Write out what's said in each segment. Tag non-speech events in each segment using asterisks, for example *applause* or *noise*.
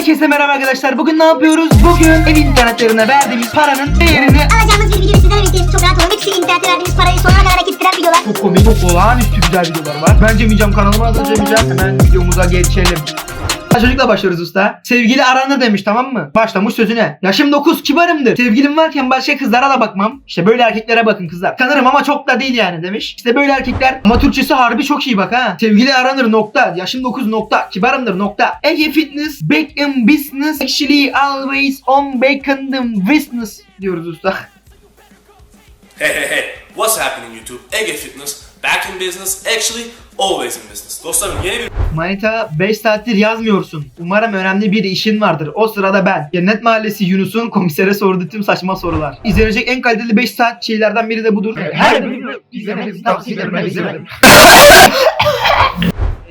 Herkese merhaba arkadaşlar. Bugün ne yapıyoruz? Bugün ev internetlerine verdiğimiz paranın değerini Alacağımız bir video sizlerle birlikte çok rahat olun. Hepsi internete verdiğimiz parayı sonuna kadar hak ettiren videolar. çok komik, çok olağanüstü güzel videolar var. Ben Cem İcam kanalıma İcam. Hemen videomuza geçelim. Çocukla başlıyoruz usta. Sevgili aranır demiş tamam mı? Başlamış sözüne. Yaşım 9 kibarımdır. Sevgilim varken başka kızlara da bakmam. İşte böyle erkeklere bakın kızlar. Tanırım ama çok da değil yani demiş. İşte böyle erkekler ama Türkçesi harbi çok iyi bak ha. Sevgili aranır nokta. Yaşım 9 nokta. Kibarımdır nokta. Ege Fitness back in business. Actually always on back in the business diyoruz usta. Hey, hey, hey, what's happening YouTube? Ege Fitness, back in business, actually always in business. Dostlarım yeni bir Manita 5 saattir yazmıyorsun. Umarım önemli bir işin vardır. O sırada ben. Cennet Mahallesi Yunus'un komisere sorduğu tüm saçma sorular. İzlenecek en kaliteli 5 saat şeylerden biri de budur. Her izlemenizi tavsiye ederim. Ben izlemedim. *laughs*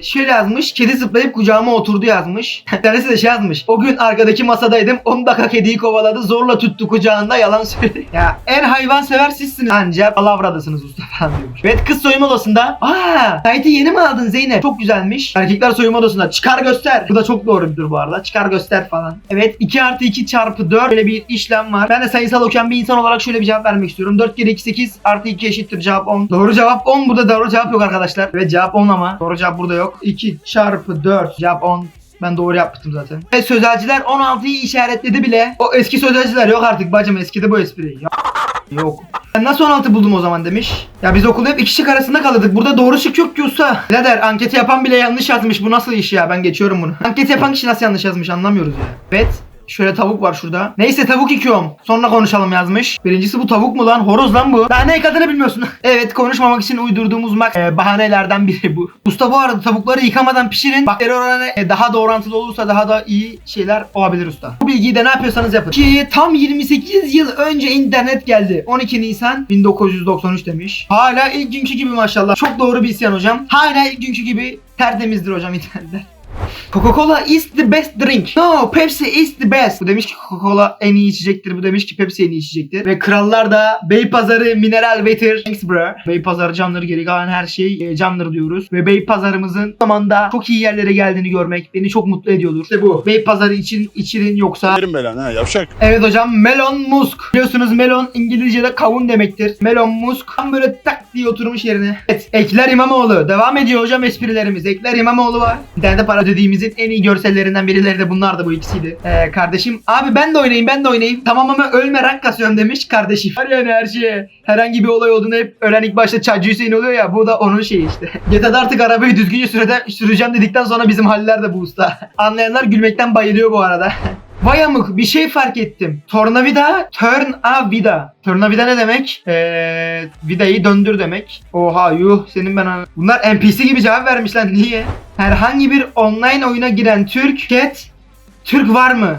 Şöyle yazmış, kedi zıplayıp kucağıma oturdu yazmış. *laughs* Tanesi de şey yazmış. O gün arkadaki masadaydım, 10 dakika kediyi kovaladı, zorla tuttu kucağında yalan söyledi. *laughs* ya en hayvan sever sizsiniz. Anca palavradasınız usta falan diyormuş. Evet kız soyunma odasında. Aa, kayıtı yeni mi aldın Zeynep? Çok güzelmiş. Erkekler soyunma odasında çıkar göster. Bu da çok doğru bir dur bu arada. Çıkar göster falan. Evet 2 artı 2 çarpı 4 böyle bir işlem var. Ben de sayısal okuyan bir insan olarak şöyle bir cevap vermek istiyorum. 4 kere 2 8 artı 2 eşittir cevap 10. Doğru cevap 10. Burada doğru cevap yok arkadaşlar. Evet cevap 10 ama. Doğru cevap burada yok. 2 çarpı 4 cevap 10. Ben doğru yaptım zaten. Ve sözelciler 16'yı işaretledi bile. O eski sözelciler yok artık bacım eskidi bu espri. Ya- Yok. Ben nasıl 16 buldum o zaman demiş. Ya biz okulda hep iki şık arasında kalırdık. Burada doğru şık yok ki usta. Birader anketi yapan bile yanlış yazmış. Bu nasıl iş ya? Ben geçiyorum bunu. Anketi yapan kişi nasıl yanlış yazmış anlamıyoruz ya. Evet. Şöyle tavuk var şurada. Neyse tavuk yıkıyorum. Sonra konuşalım yazmış. Birincisi bu tavuk mu lan? Horoz lan bu. Daha ne kadını bilmiyorsun. *laughs* evet konuşmamak için uydurduğumuz mak e, bahanelerden biri bu. Usta bu arada tavukları yıkamadan pişirin. Bakteri oranı e, daha da orantılı olursa daha da iyi şeyler olabilir usta. Bu bilgiyi de ne yapıyorsanız yapın. Ki tam 28 yıl önce internet geldi. 12 Nisan 1993 demiş. Hala ilk günkü gibi maşallah. Çok doğru bir isyan hocam. Hala ilk günkü gibi tertemizdir hocam *laughs* internetler. Coca-Cola is the best drink. No, Pepsi is the best. Bu demiş ki Coca-Cola en iyi içecektir. Bu demiş ki Pepsi en iyi içecektir. Ve krallar da Beypazarı Mineral Water. Thanks bro. Beypazarı candır geri kalan her şey e, candır diyoruz. Ve Beypazarımızın zamanda çok iyi yerlere geldiğini görmek beni çok mutlu ediyordur. İşte bu. Beypazarı için içirin yoksa Verin belanı ha yavşak. Evet hocam melon musk. Biliyorsunuz melon İngilizce'de kavun demektir. Melon musk tam böyle tak diye oturmuş yerine. Evet Ekler İmamoğlu. Devam ediyor hocam esprilerimiz. Ekler İmamoğlu var. İnternette para ödediğimizin en iyi görsellerinden birileri de bunlar da bu ikisiydi. Ee, kardeşim abi ben de oynayayım ben de oynayayım. Tamam ama ölme rank kasıyorum demiş kardeşim. Var yani her şeye. Herhangi bir olay olduğunda hep ölen ilk başta Çaycı Hüseyin oluyor ya. Bu da onun şeyi işte. *laughs* GTA'da artık arabayı düzgünce sürede, süreceğim dedikten sonra bizim haller de bu usta. *laughs* Anlayanlar gülmekten bayılıyor bu arada. *laughs* Vay amık bir şey fark ettim. Tornavida, turn a vida. Tornavida ne demek? Ee, vidayı döndür demek. Oha yuh senin ben Bunlar NPC gibi cevap vermişler niye? Herhangi bir online oyuna giren Türk, cat, Türk var mı?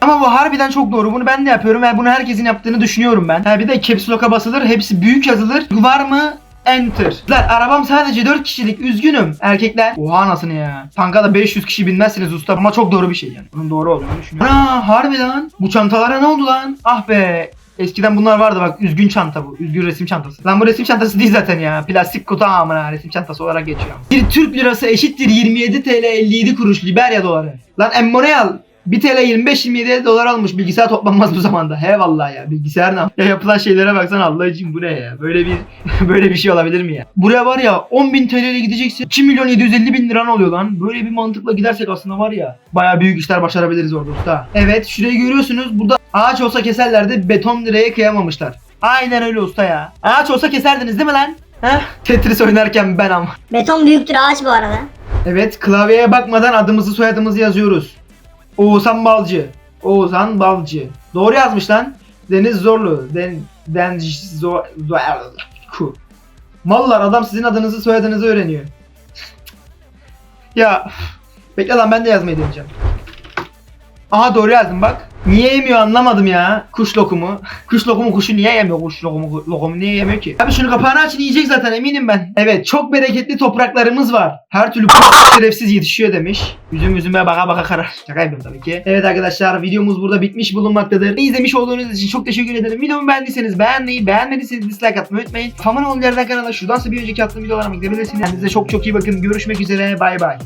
Ama bu harbiden çok doğru. Bunu ben de yapıyorum ve bunu herkesin yaptığını düşünüyorum ben. Ha bir de caps lock'a basılır. Hepsi büyük yazılır. Var mı? Enter. Lan arabam sadece 4 kişilik üzgünüm. Erkekler. Oha anasını ya. Tanka da 500 kişi binmezsiniz usta ama çok doğru bir şey yani. Bunun doğru olduğunu düşünüyorum. Ana harbi lan. Bu çantalara ne oldu lan? Ah be. Eskiden bunlar vardı bak üzgün çanta bu. Üzgün resim çantası. Lan bu resim çantası değil zaten ya. Plastik kutu amına resim çantası olarak geçiyor. Bir Türk lirası eşittir 27 TL 57 kuruş Liberya doları. Lan emmone al. 1 TL 25-27 dolar almış bilgisayar toplanmaz bu zamanda. He vallahi ya bilgisayar ne? Ya *laughs* yapılan şeylere baksana Allah için bu ne ya? Böyle bir *laughs* böyle bir şey olabilir mi ya? Buraya var ya 10.000 TL ile gideceksin. 2 milyon 750 bin liran oluyor lan. Böyle bir mantıkla gidersek aslında var ya. Baya büyük işler başarabiliriz orada usta. Evet şurayı görüyorsunuz. Burada ağaç olsa keserlerdi. Beton direğe kıyamamışlar. Aynen öyle usta ya. Ağaç olsa keserdiniz değil mi lan? Heh? *laughs* Tetris oynarken ben ama. Beton büyüktür ağaç bu arada. Evet klavyeye bakmadan adımızı soyadımızı yazıyoruz. Oğuzhan Balcı. Oğuzhan Balcı. Doğru yazmış lan. Deniz Zorlu. Den, den zor, zor. Mallar adam sizin adınızı soyadınızı öğreniyor. ya bekle lan ben de yazmayı deneyeceğim. Aha doğru yazdım bak. Niye yemiyor anlamadım ya. Kuş lokumu. Kuş lokumu kuşu niye yemiyor? Kuş lokumu lokumu niye yemiyor ki? Abi şunu kapağını açın yiyecek zaten eminim ben. Evet çok bereketli topraklarımız var. Her türlü *laughs* şerefsiz yetişiyor demiş. Yüzüm yüzüme baka baka karar. Şaka yapıyorum tabii ki. Evet arkadaşlar videomuz burada bitmiş bulunmaktadır. İzlemiş olduğunuz için çok teşekkür ederim. Videomu beğendiyseniz beğenmeyi, beğenmediyseniz dislike atmayı unutmayın. Faman ol yerden kanala şuradan bir önceki attığım videolarıma gidebilirsiniz. Kendinize çok çok iyi bakın. Görüşmek üzere. Bay bay.